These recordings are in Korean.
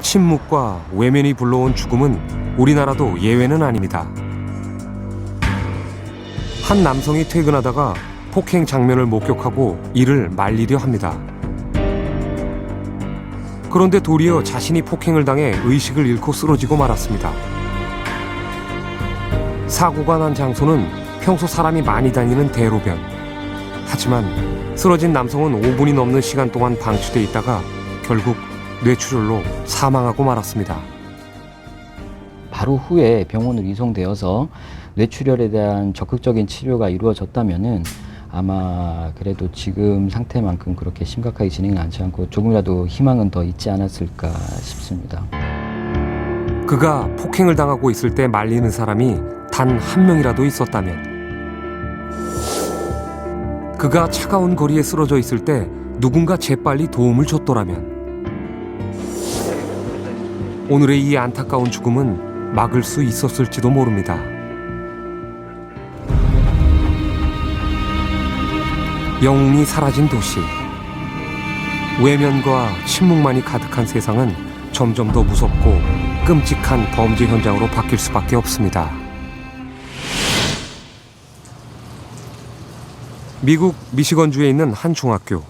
침묵과 외면이 불러온 죽음은 우리나라도 예외는 아닙니다. 한 남성이 퇴근하다가 폭행 장면을 목격하고 이를 말리려 합니다. 그런데 도리어 자신이 폭행을 당해 의식을 잃고 쓰러지고 말았습니다. 사고가 난 장소는 평소 사람이 많이 다니는 대로변. 하지만 쓰러진 남성은 5분이 넘는 시간 동안 방치돼 있다가 결국 뇌출혈로 사망하고 말았습니다. 바로 후에 병원으로 이송되어서 뇌출혈에 대한 적극적인 치료가 이루어졌다면은 아마 그래도 지금 상태만큼 그렇게 심각하게 진행은 않지 않고 조금이라도 희망은 더 있지 않았을까 싶습니다. 그가 폭행을 당하고 있을 때 말리는 사람이 단 한 명이라도 있었다면 그가 차가운 거리에 쓰러져 있을 때 누군가 재빨리 도움을 줬더라면 오늘의 이 안타까운 죽음은 막을 수 있었을지도 모릅니다. 영웅이 사라진 도시. 외면과 침묵만이 가득한 세상은 점점 더 무섭고 끔찍한 범죄 현장으로 바뀔 수밖에 없습니다. 미국 미시건주에 있는 한 중학교.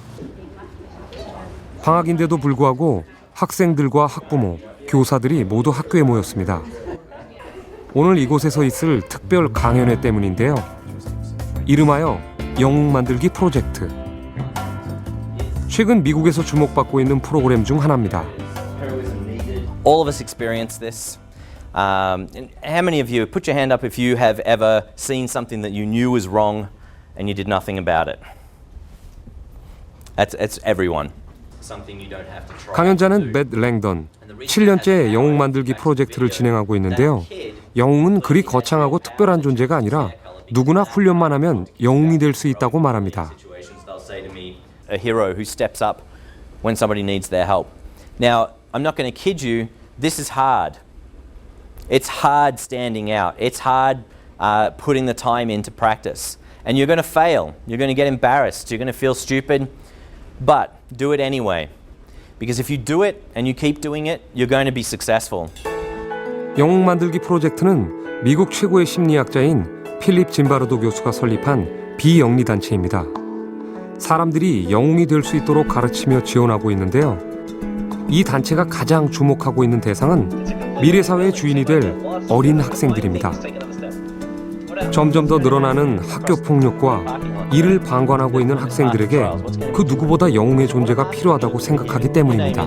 방학인데도 불구하고 학생들과 학부모, 교사들이 모두 학교에 모였습니다. 오늘 이곳에서 있을 특별 강연회 때문인데요. 이름하여 영웅 만들기 프로젝트. 최근 미국에서 주목받고 있는 프로그램 중 하나입니다. All of us experience this. Um, how many of you, put your hand up if you have ever seen something that you knew was wrong and you did nothing about it? That's, that's everyone. 강연자는 맷 랭던. 7년째 영웅 만들기 프로젝트를 진행하고 있는데요. 영웅은 그리 거창하고 특별한 존재가 아니라 누구나 훈련만 하면 영웅이 될 수 있다고 말합니다. a hero who steps up when somebody needs their help. Now, I'm not going to kid you, this is hard. It's hard standing out, it's hard uh, putting the time into practice. And you're going to fail, you're going to get embarrassed, you're going to feel stupid, but do it anyway. Because if you do it and you keep doing it, you're going to be successful. 영웅 만들기 프로젝트는 미국 최고의 심리학자인 필립 짐바르도 교수가 설립한 비영리 단체입니다. 사람들이 영웅이 될 수 있도록 가르치며 지원하고 있는데요. 이 단체가 가장 주목하고 있는 대상은 미래 사회의 주인이 될 어린 학생들입니다. 점점 더 늘어나는 학교 폭력과 이를 방관하고 있는 학생들에게 그 누구보다 영웅의 존재가 필요하다고 생각하기 때문입니다.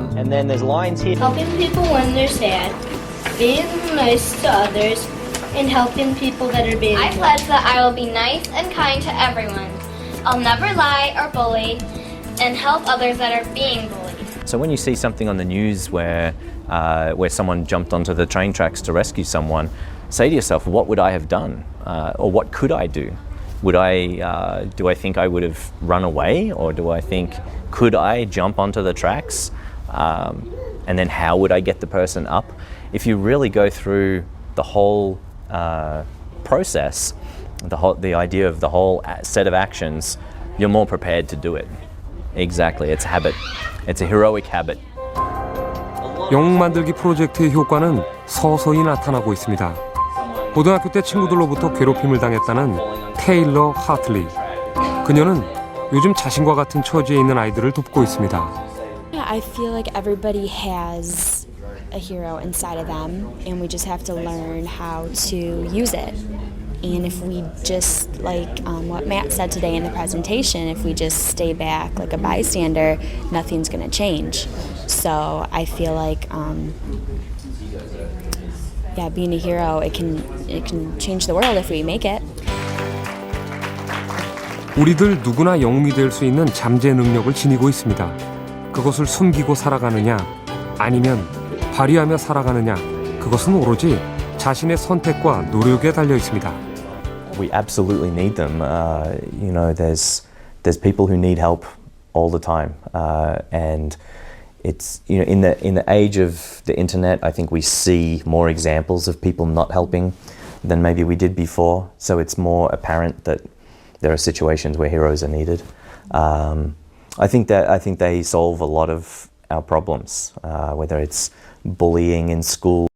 So when you see something on the news where uh, where someone jumped onto the train tracks to rescue someone, say to yourself, what would I have done, uh, or what could I do? Would I uh, do I think I would have run away, or do I think could I jump onto the tracks, um, and then how would I get the person up? If you really go through the whole uh, process, the whole the idea of the whole set of actions, you're more prepared to do it. Exactly, it's a habit. It's a heroic habit. 영웅 만들기 프로젝트의 효과는 서서히 나타나고 있습니다. 고등학교 때 친구들로부터 괴롭힘을 당했다는 테일러 하틀리. 그녀는 요즘 자신과 같은 처지에 있는 아이들을 돕고 있습니다. I feel like everybody has a hero inside of them, and we just have to learn how to use it. And if we just, like um, what Matt said today in the presentation, if we just stay back like a bystander, nothing's going to change. So I feel like, um, yeah, being a hero, it can it can change the world if we make it. 우리들 누구나 영웅이 될 수 있는 잠재 능력을 지니고 있습니다. 그것을 숨기고 살아가느냐, 아니면 발휘하며 살아가느냐, 그것은 오로지 자신의 선택과 노력에 달려 있습니다. We absolutely need them. Uh, you know, there's there's people who need help all the time, uh, and it's you know in the in the age of the internet, I think we see more examples of people not helping than maybe we did before. So it's more apparent that there are situations where heroes are needed. Um, I think that I think they solve a lot of our problems, uh, whether it's bullying in school.